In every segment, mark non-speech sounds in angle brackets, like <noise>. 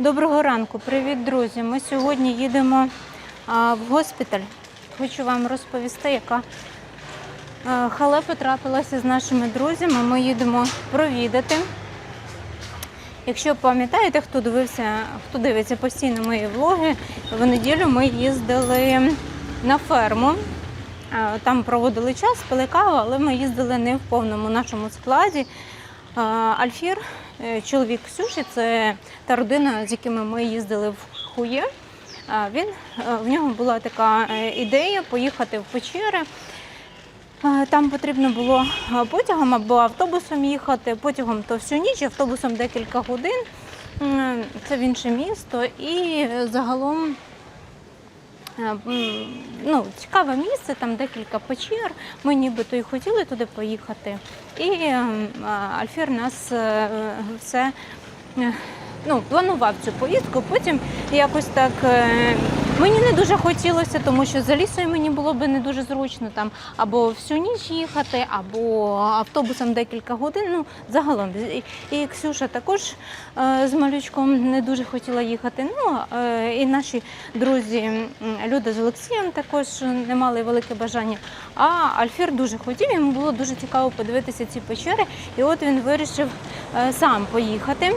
Доброго ранку, привіт, друзі. Ми сьогодні їдемо в госпіталь. Хочу вам розповісти, яка халепа трапилася з нашими друзями. Ми їдемо провідати. Якщо пам'ятаєте, хто дивився, хто дивиться постійно мої влоги, в неділю ми їздили на ферму. Там проводили час, пили каву, але ми їздили не в повному нашому складі. Альфір, чоловік Ксюші, це та родина, з якими ми їздили в Хує. Він е, в нього була така е, ідея поїхати в печери. Е, Там потрібно було е, потягом або автобусом їхати. Потягом то всю ніч, автобусом декілька годин. Це в інше місто. І е, загалом е, ну, цікаве місце, там декілька печер. Ми нібито і хотіли туди поїхати. І е, Альфір нас е, все. е, Ну, планував цю поїздку, потім якось так е, мені не дуже хотілося, тому що за лісою мені було би не дуже зручно там або всю ніч їхати, або автобусом декілька годин. Ну, загалом. І, Ксюша також е, з малючком не дуже хотіла їхати. Ну, е, і наші друзі м, Люда з Олексієм також не мали велике бажання. А Альфір дуже хотів, йому було дуже цікаво подивитися ці печери. І от він вирішив е, сам поїхати.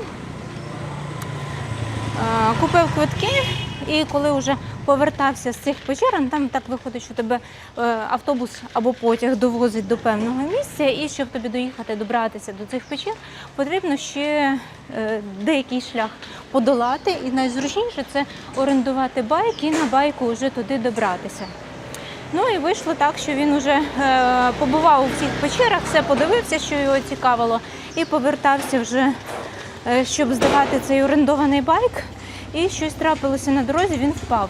Купив квитки, і коли вже повертався з цих ну, там так виходить, що тебе е, автобус або потяг довозить до певного місця, і щоб тобі доїхати, добратися до цих печер, потрібно ще е, деякий шлях подолати. І найзручніше це орендувати байк і на байку вже туди добратися. Ну і вийшло так, що він вже е, побував у всіх печерах, все подивився, що його цікавило, і повертався вже, щоб здавати цей орендований байк. І щось трапилося на дорозі, він впав.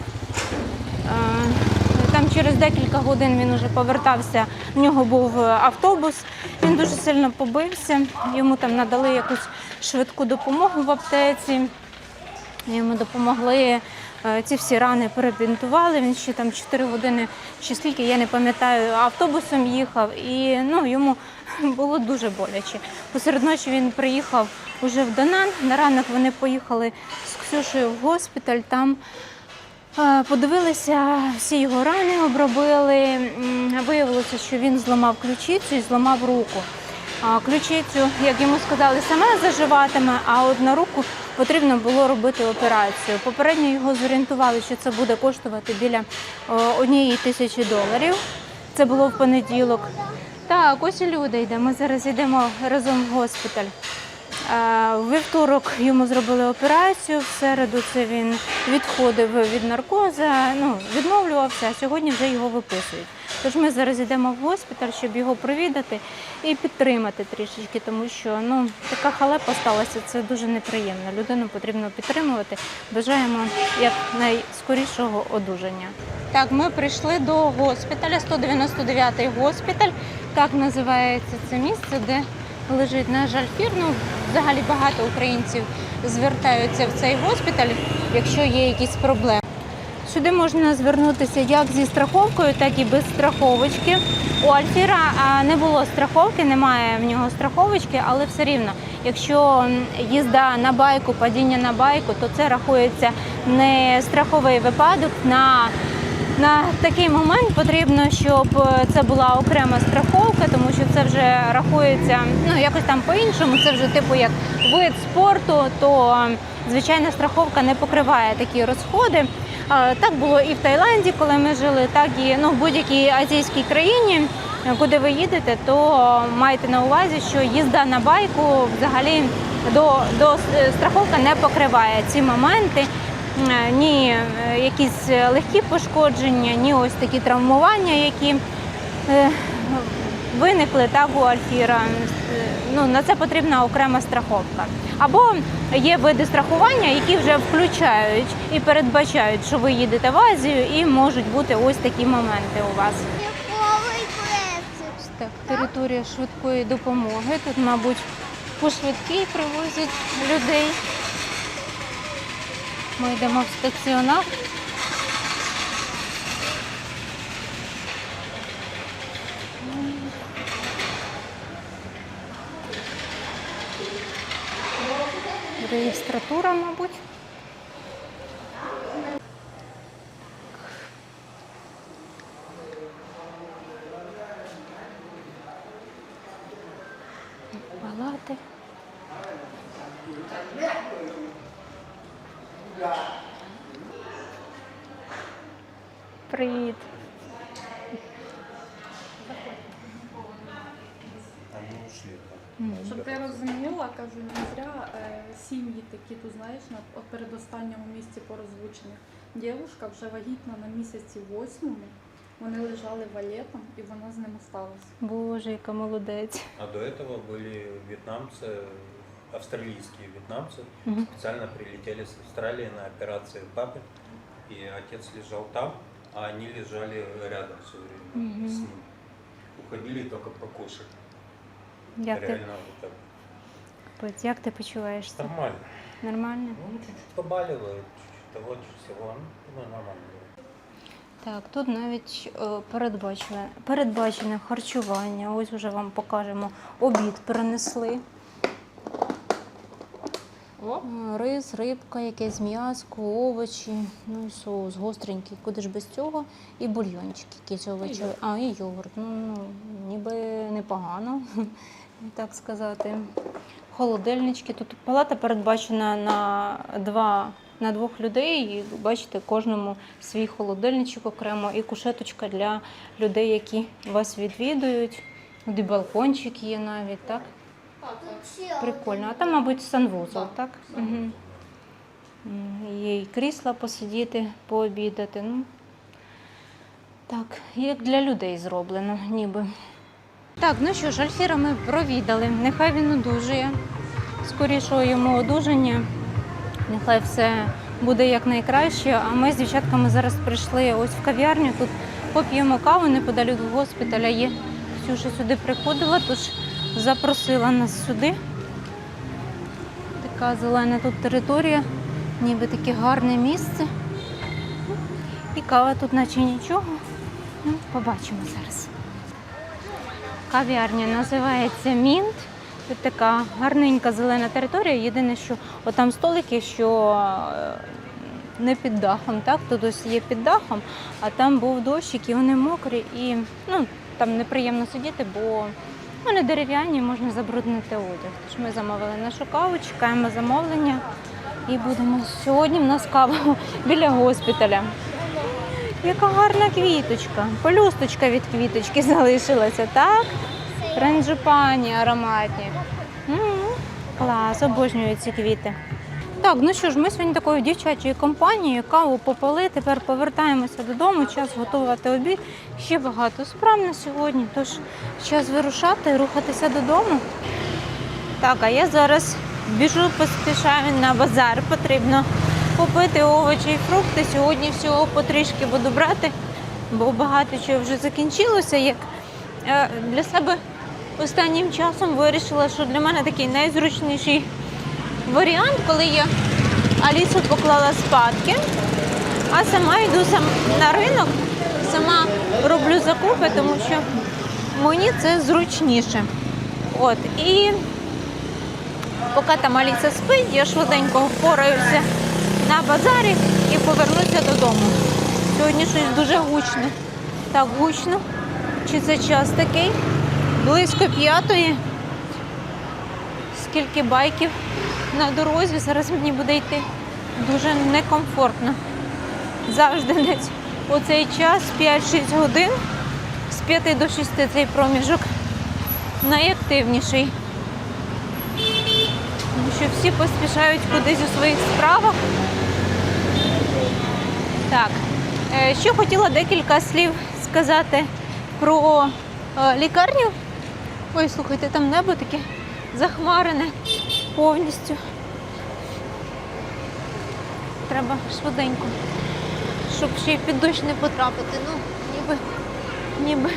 Там через декілька годин він вже повертався. В нього був е, автобус. Він дуже сильно побився. Йому там надали якусь швидку допомогу в аптеці. Йому допомогли е, ці всі рани перебінтували. Він ще там 4 години, чи скільки, я не пам'ятаю, автобусом їхав, і ну, йому <laughs> було дуже боляче. Посеред ночі він приїхав уже в Донан. На ранок вони поїхали з Ксюшею в госпіталь. Там подивилися всі його рани, обробили. Виявилося, що він зламав ключицю і зламав руку. Ключицю, як йому сказали, сама заживатиме, а от на руку потрібно було робити операцію. Попередньо його зорієнтували, що це буде коштувати біля однієї тисячі доларів. Це було в понеділок. Так, ось і люди йде. Ми зараз йдемо разом в госпіталь. Е, вівторок йому зробили операцію, в середу це він відходив від наркоза, ну, відновлювався, а сьогодні вже його виписують. Тож ми зараз йдемо в госпіталь, щоб його провідати і підтримати трішечки, тому що ну, така халепа сталася, це дуже неприємно. Людину потрібно підтримувати. Бажаємо якнайскорішого одужання. Так, ми прийшли до госпіталя, 199-й госпіталь. Так називається це місце, де лежить наш Альфір. Ну, взагалі багато українців звертаються в цей госпіталь, якщо є якісь проблеми. Сюди можна звернутися як зі страховкою, так і без страховочки. У Альфіра не було страховки, немає в нього страховочки, але все рівно, якщо їзда на байку, падіння на байку, то це рахується не страховий випадок. На, на такий момент потрібно, щоб е, це була окрема страховка, тому що це вже рахується ну якось там по-іншому. Це вже типу як вид спорту, то е, звичайна страховка не покриває такі розходи. Так було і в Таїланді, коли ми жили, так і ну, в будь-якій азійській країні, е, куди ви їдете, то майте на увазі, що їзда на байку взагалі до, до е, страховка не покриває ці моменти. Е, Ні е, якісь легкі пошкодження, ні ось такі травмування, які е, виникли так у Альфіра. Ну, на це потрібна окрема страховка. Або є види страхування, які вже включають і передбачають, що ви їдете в Азію, і можуть бути ось такі моменти у вас. Так, територія швидкої допомоги. Тут, мабуть, по швидкій привозять людей. Ми йдемо в стаціонар. Реєстратура, мабуть. от передостанньому місці по розвучених. Дівушка вже вагітна на місяці восьмому. Вони лежали валетом і вона з ним осталась. Боже, яка молодець. А до этого были вьетнамцы, австралийские вьетнамцы, Мгм. специально прилетели с Австралии на операции папы. И отец лежал там, а они лежали рядом все время Мгм. с ним. Уходили только покушать. Як ти, Реально вот так. Капець, як ти почуваєшся? Нормально. Нормально? Ну, чуть-чуть побаливает, чуть-чуть того, чуть всего. Ну, нормально. Так, тут навіть е, передбачене, передбачене харчування. Ось вже вам покажемо. Обід принесли. О, Е, Рис, рибка, якесь м'яско, овочі, ну і соус гостренький. Куди ж без цього? І бульйончик якийсь овочевий. А, і йогурт. Ну, ну ніби непогано, <laughs> так сказати. Холодильнички. Тут палата передбачена на два. На двох людей, і бачите, кожному свій холодильничок окремо і кушеточка для людей, які вас відвідують. Тут і балкончик є навіть, так? Прикольно. А там, мабуть, санвузол, так? Угу. Є і крісла посидіти, пообідати. Ну, так, як для людей зроблено, ніби. Так, ну що ж, Альфіра ми провідали. Нехай він одужує. Скорішого йому одужання. Нехай все буде якнайкраще. А ми з дівчатками зараз прийшли ось в кав'ярню. Тут поп'ємо каву неподалік госпіталя. Є Ксюша сюди приходила, тож запросила нас сюди. Така зелена тут територія, ніби таке гарне місце. І кава тут наче нічого. Ну, побачимо зараз. Кав'ярня називається Мінт. Тут така гарненька зелена територія. Єдине, що отам столики, що е, не під дахом, так? Тут ось є під дахом, а там був дощик, і вони мокрі, і ну, там неприємно сидіти, бо вони дерев'яні, можна забруднити одяг. Тож ми замовили нашу каву, чекаємо замовлення і будемо. Сьогодні в нас кава <laughs> біля госпіталя. Яка гарна квіточка. Полюсточка від квіточки <laughs> залишилася, так? Френджипані ароматні. М, Клас, обожнюю ці квіти. Так, ну що ж, ми сьогодні такою дівчачою компанією каву попили. Тепер повертаємося додому. Час готувати обід. Ще багато справ на сьогодні. Тож час вирушати, рухатися додому. Так, а я зараз біжу, поспішаю на базар. Потрібно купити овочі і фрукти. Сьогодні всього потрішки буду брати, бо багато чого вже закінчилося. Як е, для себе останнім часом вирішила, що для мене такий найзручніший варіант, коли я Алісу поклала спадки, а сама йду сам на ринок, сама роблю закупи, тому що мені це зручніше. От, і поки там Аліса спить, я швиденько впораюся на базарі і повернуся додому. Сьогодні щось дуже гучне. Так гучно. Чи це час такий? Близько п'ятої. Скільки байків на дорозі, зараз мені буде йти дуже некомфортно. Завжди десь у цей час 5-6 годин, з 5 до 6 цей проміжок найактивніший. Що всі поспішають кудись у своїх справах. Так, ще хотіла декілька слів сказати про е, лікарню. Ой, слухайте, там небо таке захмарене повністю. Треба швиденько, щоб ще й під дощ не потрапити. Ну, ніби, ніби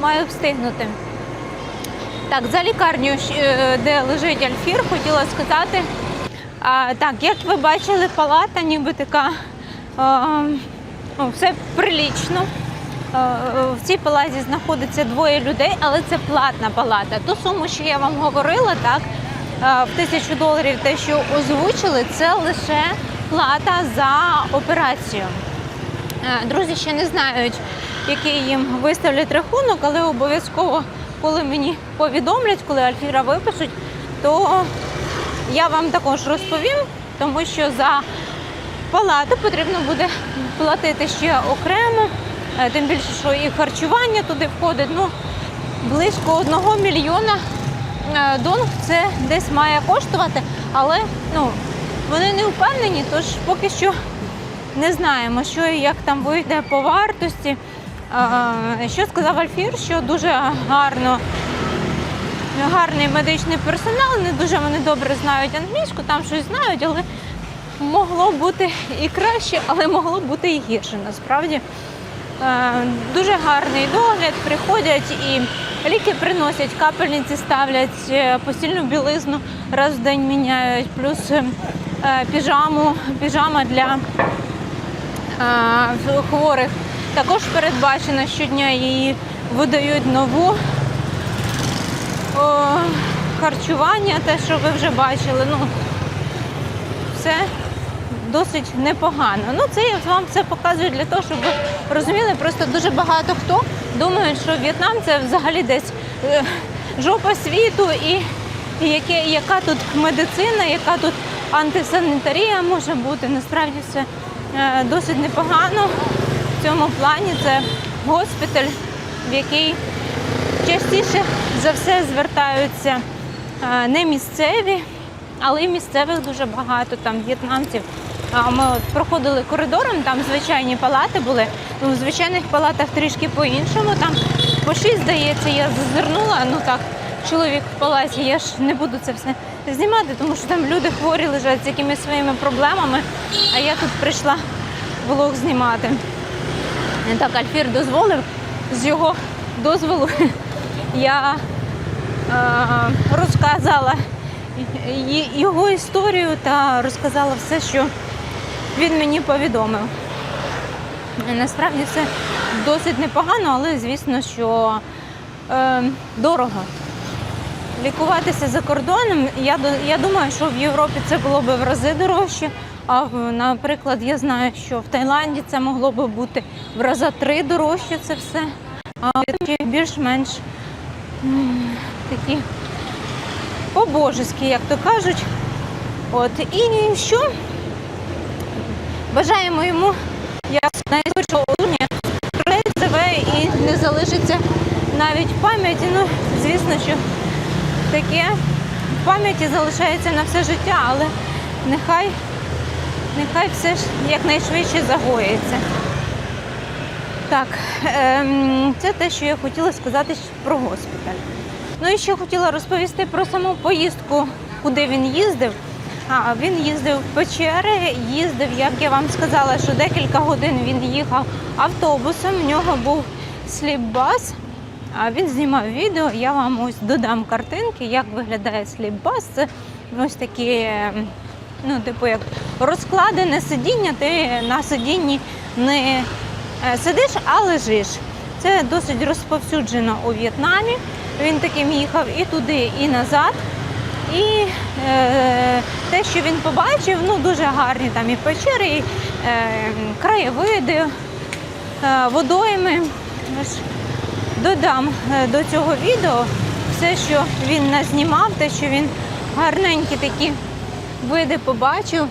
маю встигнути. Так, за лікарню, е, де лежить Альфір, хотіла сказати. А, так, як ви бачили, палата ніби така, а, ну, все прилічно. Е, В цій палаті знаходиться двоє людей, але це платна палата. Ту суму, що я вам говорила, так, е, в тисячу доларів те, що озвучили, це лише плата за операцію. Е, Друзі ще не знають, який їм виставлять рахунок, але обов'язково, коли мені повідомлять, коли Альфіра випишуть, то я вам також розповім, тому що за палату потрібно буде платити ще окремо, Е, тим більше, що і харчування туди входить. Ну, близько одного мільйона е, донг це десь має коштувати, але ну, вони не впевнені, тож поки що не знаємо, що і як там вийде по вартості. Що сказав Альфір, що дуже гарно гарний медичний персонал, не дуже вони добре знають англійську, там щось знають, але могло бути і краще, але могло бути і гірше насправді. Е, Дуже гарний догляд, приходять і ліки приносять, капельниці ставлять, е, постільну білизну раз в день міняють, плюс е, піжаму, піжама для хворих також передбачена щодня її видають нову. О, харчування, те, що ви вже бачили, ну все досить непогано. Ну, це я вам це показую для того, щоб ви розуміли, просто дуже багато хто думає, що В'єтнам це взагалі десь е, жопа світу і, і яке, яка тут медицина, яка тут антисанітарія може бути. Насправді все е, досить непогано. В цьому плані це госпіталь, в який частіше за все звертаються е, не місцеві, але й місцевих дуже багато там в'єтнамців. Ми от проходили коридором, там звичайні палати були. Ну, в звичайних палатах трішки по-іншому. Там по шість, здається, я зазирнула. Ну так, чоловік в палаті. Я ж не буду це все знімати, тому що там люди хворі лежать з якимись своїми проблемами. А я тут прийшла влог знімати. І Так, Альфір дозволив з його дозволу я е, розказала його історію та розказала все, що він мені повідомив. Насправді це досить непогано, але звісно, що е, дорого. Лікуватися за кордоном, я, я думаю, що в Європі це було б в рази дорожче. А наприклад, я знаю, що в Таїланді це могло би бути в рази три дорожче це все. А більш-менш такі по-божески, як то кажуть. От і що? Бажаємо йому найшвидшого одужання. Живе і не залишиться навіть пам'яті. Ну, звісно, що таке в пам'яті залишається на все життя, але нехай, нехай все ж якнайшвидше загоїться. Так, ем, це те, що я хотіла сказати про госпіталь. Ну і ще хотіла розповісти про саму поїздку, куди він їздив. А він їздив в печери, їздив, як я вам сказала, що декілька годин він їхав автобусом. В нього був сліпбас. А він знімав відео. Я вам ось додам картинки, як виглядає сліпбас. Це ось такі, ем, ну, типу, як розкладене сидіння. Ти на сидінні не е, сидиш, а лежиш. Це досить розповсюджено у В'єтнамі. Він таким їхав і туди, і назад. І е, те, що він побачив, ну дуже гарні там і печери, і е, краєвиди, е, водойми. Додам е, до цього відео все, що він назнімав, те, що він гарненькі такі види побачив.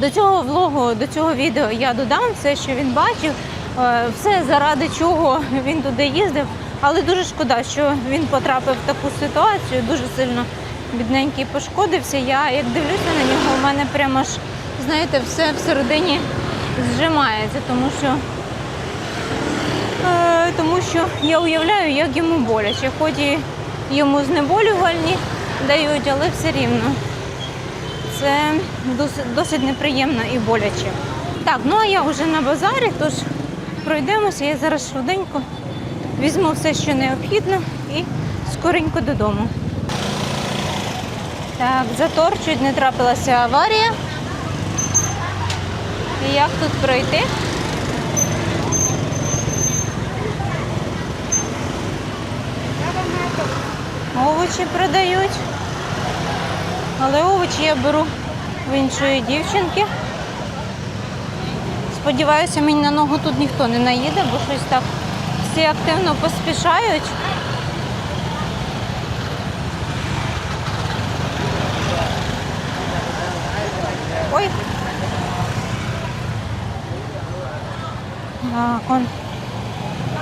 До цього влогу, до цього відео я додам все, що він бачив, е, все заради чого він туди їздив. Але дуже шкода, що він потрапив в таку ситуацію, дуже сильно бідненький пошкодився. Я як дивлюся на нього, у мене прямо ж, знаєте, все всередині зжимається, тому що, е, тому що я уявляю, як йому боляче. Хоч і йому знеболювальні дають, але все рівно. Це досить, неприємно і боляче. Так, ну а я вже на базарі, тож пройдемося. Я зараз швиденько візьму все, що необхідно, і скоренько додому. Так, затор, чуть не трапилася аварія. І як тут пройти? Овочі продають. Але овочі я беру в іншої дівчинки. Сподіваюся, мені на ногу тут ніхто не наїде, бо щось так всі активно поспішають. Ой. Так, он.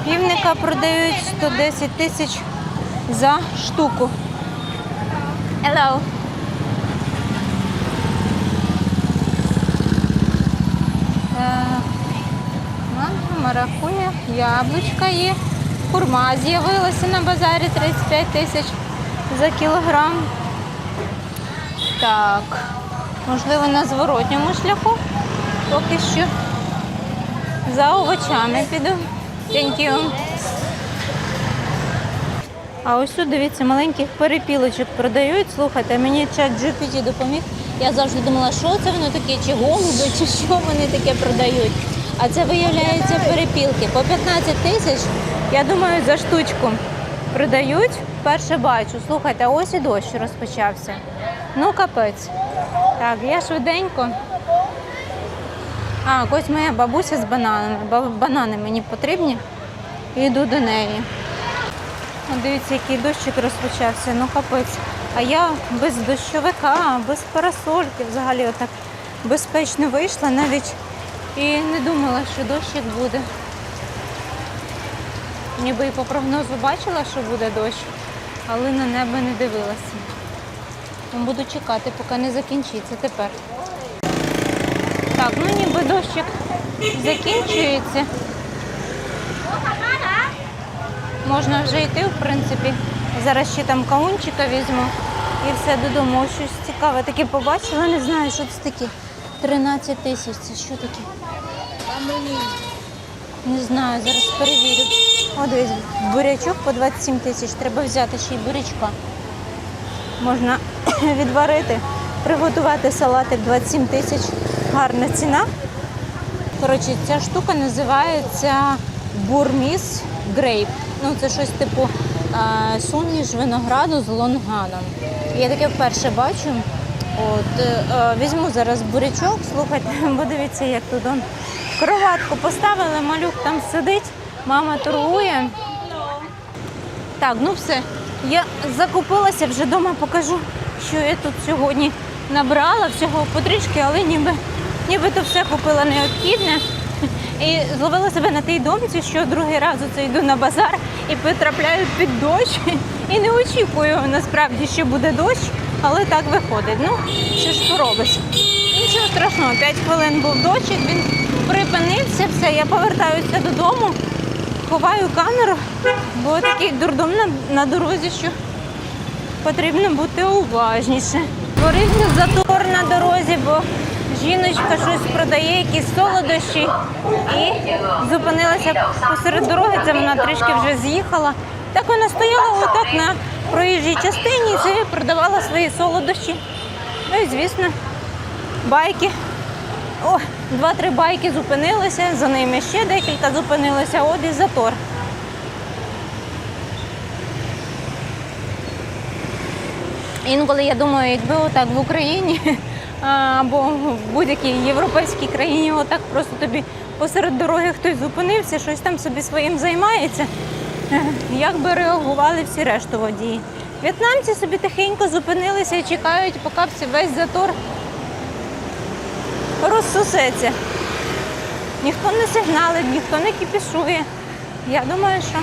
Півника продають 110 тисяч за штуку. Hello. Маракуя, яблучка є. Курма з'явилася на базарі 35 тисяч за кілограм. Так, можливо, на зворотньому шляху. Поки що за овочами піду. Thank you. А ось тут, дивіться, маленьких перепілочок продають. Слухайте, мені чат GPT допоміг. Я завжди думала, що це воно таке, чи голуби, чи що вони таке продають. А це виявляється перепілки. По 15 тисяч, я думаю, за штучку продають. Перше бачу. Слухайте, ось і дощ розпочався. Ну, капець. Так, я швиденько. А, ось моя бабуся з бананами. Ба- Банани мені потрібні. Йду до неї. Дивіться, який дощик розпочався, ну капець. А я без дощовика, без парасольки взагалі отак безпечно вийшла навіть і не думала, що дощик буде. Ніби і по прогнозу бачила, що буде дощ, але на небо не дивилася. Ну, Буду чекати, поки не закінчиться тепер. Так, ну ніби дощик закінчується. Можна вже йти, в принципі. Зараз ще там каунчика візьму і все додому. Щось цікаве таке побачила, не знаю, що це таке. 13 тисяч, це що таке? Не знаю, зараз перевірю. О, дивись, бурячок по 27 тисяч. Треба взяти ще й бурячка. Можна <coughs> відварити, приготувати салатик 27 тисяч. Гарна ціна. Коротше, ця штука називається бурміс грейп. Ну, це щось типу суміш винограду з лонганом. Я таке вперше бачу. От, е, е, візьму зараз бурячок, слухайте, <laughs> бо дивіться, як тут он. Кроватку поставили, малюк там сидить, мама торгує. Так, ну все. Я закупилася, вже вдома покажу, що я тут сьогодні набрала всього потрішки, але ніби, нібито все купила необхідне. І зловила себе на тій думці, що другий раз оце йду на базар і потрапляю під дощ. І не очікую насправді, що буде дощ, але так виходить. Ну, що ж поробиш? Нічого страшного, 5 хвилин був дощик, він припинився, все, я повертаюся додому, ховаю камеру, бо такий дурдом на, на дорозі, що потрібно бути уважніше. Творився затор на дорозі, бо жіночка щось продає, якісь солодощі, і зупинилася посеред дороги. Це вона трішки вже з'їхала. Так вона стояла отак на проїжджій частині і продавала свої солодощі. Ну і звісно, байки. О, два-три байки зупинилися, за ними ще декілька зупинилися, от і затор. Інколи я думаю, якби отак в Україні <laughs> або в будь-якій європейській країні отак просто тобі посеред дороги хтось зупинився, щось там собі своїм займається, як би реагували всі решту водії. В'єтнамці собі тихенько зупинилися і чекають, поки весь затор розсусеться. Ніхто не сигналить, ніхто не кіпішує. Я думаю, що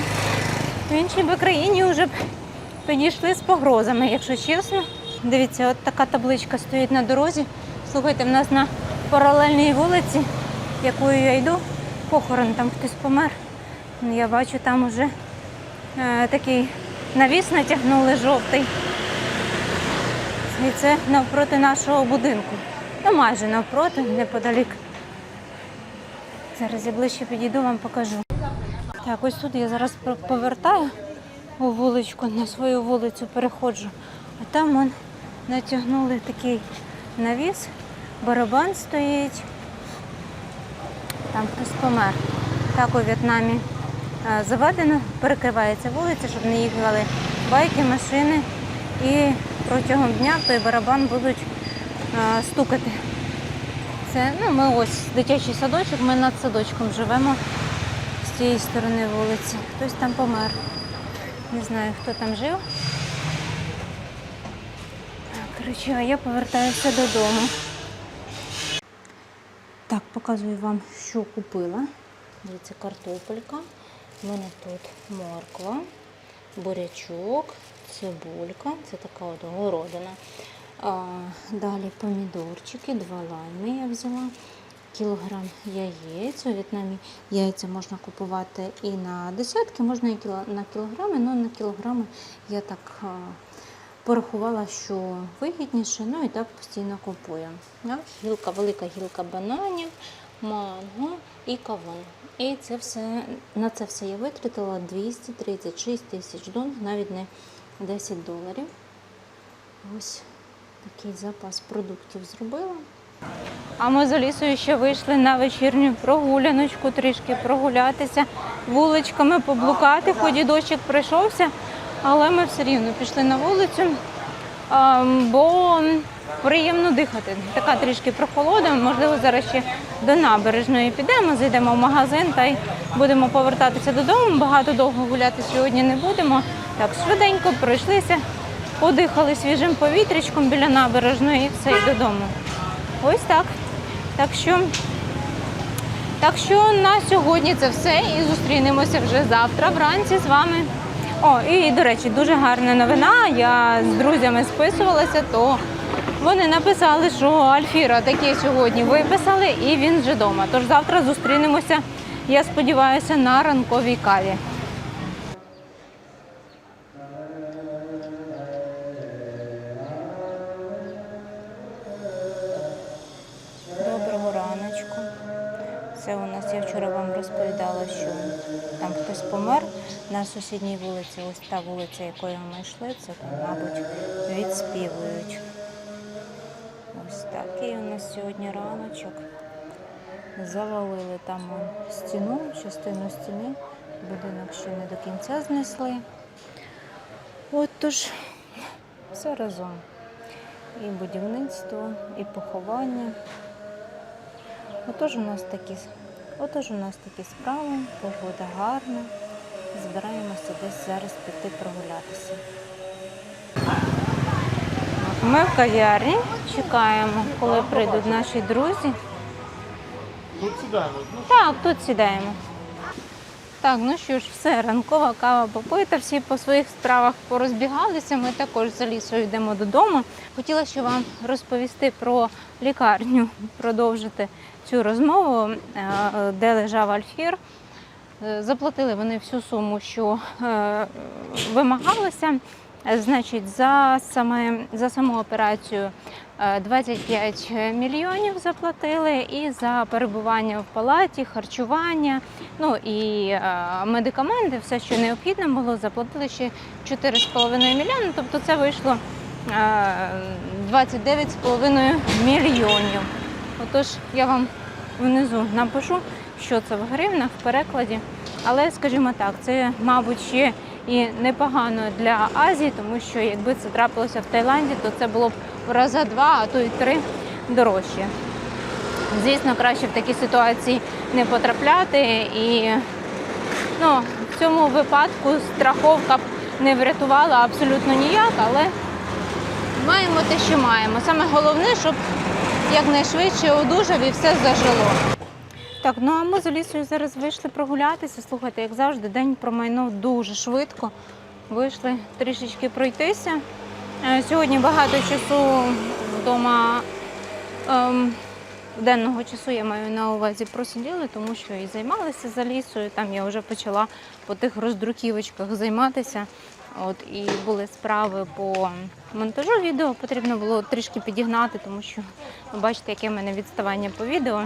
в іншій би країні вже б підійшли з погрозами, якщо чесно. Дивіться, от така табличка стоїть на дорозі. Слухайте, в нас на паралельній вулиці, якою я йду, похорон, там хтось помер. Я бачу, там уже такий навіс натягнули жовтий. І це навпроти нашого будинку. Ну, майже навпроти, неподалік. Зараз я ближче підійду, вам покажу. Так, ось тут я зараз повертаю у вуличку, на свою вулицю переходжу. А там вон натягнули такий навіс, барабан стоїть. Там хтось помер. Так у В'єтнамі е, заведено, перекривається вулиця, щоб не їхали байки, машини. І протягом дня той барабан будуть е, стукати. Це ну, ми ось дитячий садочок, ми над садочком живемо з цієї сторони вулиці. Хтось там помер. Не знаю, хто там жив. Коротше, а я повертаюся додому. Так, показую вам, що купила. Дивіться, картопелька. У мене тут морква, бурячок, цибулька. Це така от городина. Далі помідорчики, два лайми я взяла. Кілограм яєць. В'єтнамі яйця можна купувати і на десятки, можна і на кілограми, але на кілограми я так порахувала, що вигідніше, ну і так постійно купую. Гілка, велика гілка бананів, манго і кавун. І це все, на це все я витратила 236 тисяч дон, навіть не 10 доларів. Ось такий запас продуктів зробила. А ми з Алісою ще вийшли на вечірню прогуляночку, трішки прогулятися, вуличками поблукати, хоч і дощик прийшовся, але ми все рівно пішли на вулицю, бо приємно дихати. Така трішки прохолода. Можливо, зараз ще до набережної підемо, зайдемо в магазин та й будемо повертатися додому. Багато довго гуляти сьогодні не будемо. Так, швиденько пройшлися, подихали свіжим повітрячком біля набережної і все, і додому. Ось так. Так що, так що на сьогодні це все. І зустрінемося вже завтра вранці з вами. О, і до речі, дуже гарна новина. Я з друзями списувалася, то вони написали, що Альфіра таке сьогодні виписали, і він вже вдома. Тож завтра зустрінемося, я сподіваюся, на ранковій каві. Доброго раночку. Це у нас, я вчора вам розповідала, що там хтось помер на сусідній вулиці. Ось та вулиця, якою ми йшли, це мабуть, відспівують. Сьогодні раночок. Завалили там стіну, частину стіни. Будинок ще не до кінця знесли. От тож все разом. І будівництво, і поховання. Отож у нас такі, отож у нас такі справи, погода гарна. Збираємося десь зараз піти прогулятися. Ми в кав'ярні чекаємо, коли прийдуть наші друзі. Тут сідаємо. Ну, Так, тут сідаємо. Так, ну що ж, все, ранкова кава попита, всі по своїх справах порозбігалися. Ми також з Алісою йдемо додому. Хотіла ще вам розповісти про лікарню, продовжити цю розмову, е, де лежав Альфір. Е, Заплатили вони всю суму, що е, вимагалося. Е, Значить, за саме за саму операцію 25 мільйонів заплатили, і за перебування в палаті, харчування, ну і е, медикаменти, все, що необхідно було, заплатили ще 4,5 мільйони. Тобто це вийшло е, 29,5 мільйонів. Отож, я вам внизу напишу, що це в гривнах в перекладі. Але, скажімо так, це, мабуть, ще і непогано для Азії, тому що якби це трапилося в Таїланді, то це було б рази два, а то й три дорожче. Звісно, краще в такі ситуації не потрапляти. І ну, в цьому випадку страховка б не врятувала абсолютно ніяк, але маємо те, що маємо. Саме головне, щоб якнайшвидше одужав і все зажило. Так, ну а ми з Алісою зараз вийшли прогулятися. Слухайте, як завжди, день промайнув дуже швидко. Вийшли трішечки пройтися. Е, Сьогодні багато часу вдома ем, денного часу я маю на увазі просиділи, тому що і займалися з Алісою. Там я вже почала по тих роздруківочках займатися. От і були справи по монтажу відео. Потрібно було трішки підігнати, тому що ви бачите, яке в мене відставання по відео.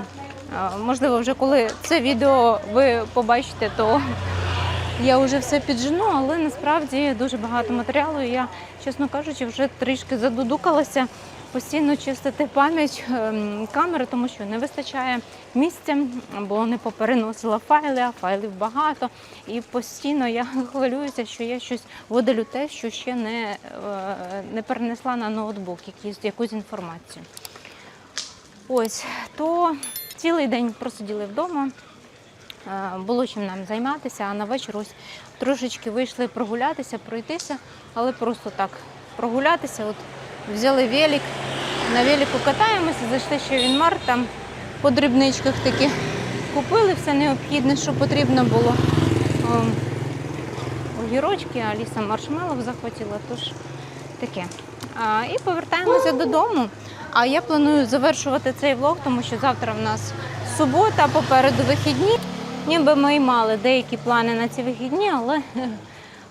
А, Можливо, вже коли це відео ви побачите, то я вже все піджену, але насправді дуже багато матеріалу. Я, чесно кажучи, вже трішки задудукалася постійно чистити пам'ять ем, камери, тому що не вистачає місця, бо не попереносила файли, а файлів багато. І постійно я <laughs> хвилююся, що я щось видалю те, що ще не, е, не перенесла на ноутбук, якісь, якусь інформацію. Ось, то цілий день просиділи вдома. Е, Було чим нам займатися, а на вечір ось трошечки вийшли прогулятися, пройтися, але просто так прогулятися. От взяли велик, на велику катаємося, зайшли ще в Інмар, там по дрібничках такі купили все необхідне, що потрібно було. Огірочки, Аліса маршмеллоу захотіла, тож таке. І повертаємося додому. А я планую завершувати цей влог, тому що завтра в нас субота, попереду вихідні. Ніби ми й мали деякі плани на ці вихідні, але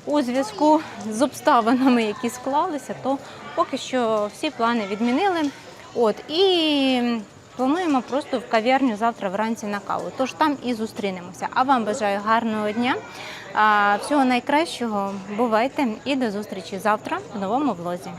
у зв'язку з обставинами, які склалися, то поки що всі плани відмінили. От і плануємо просто в кав'ярню завтра вранці на каву. Тож там і зустрінемося. А вам бажаю гарного дня, всього найкращого. Бувайте і до зустрічі завтра в новому влозі.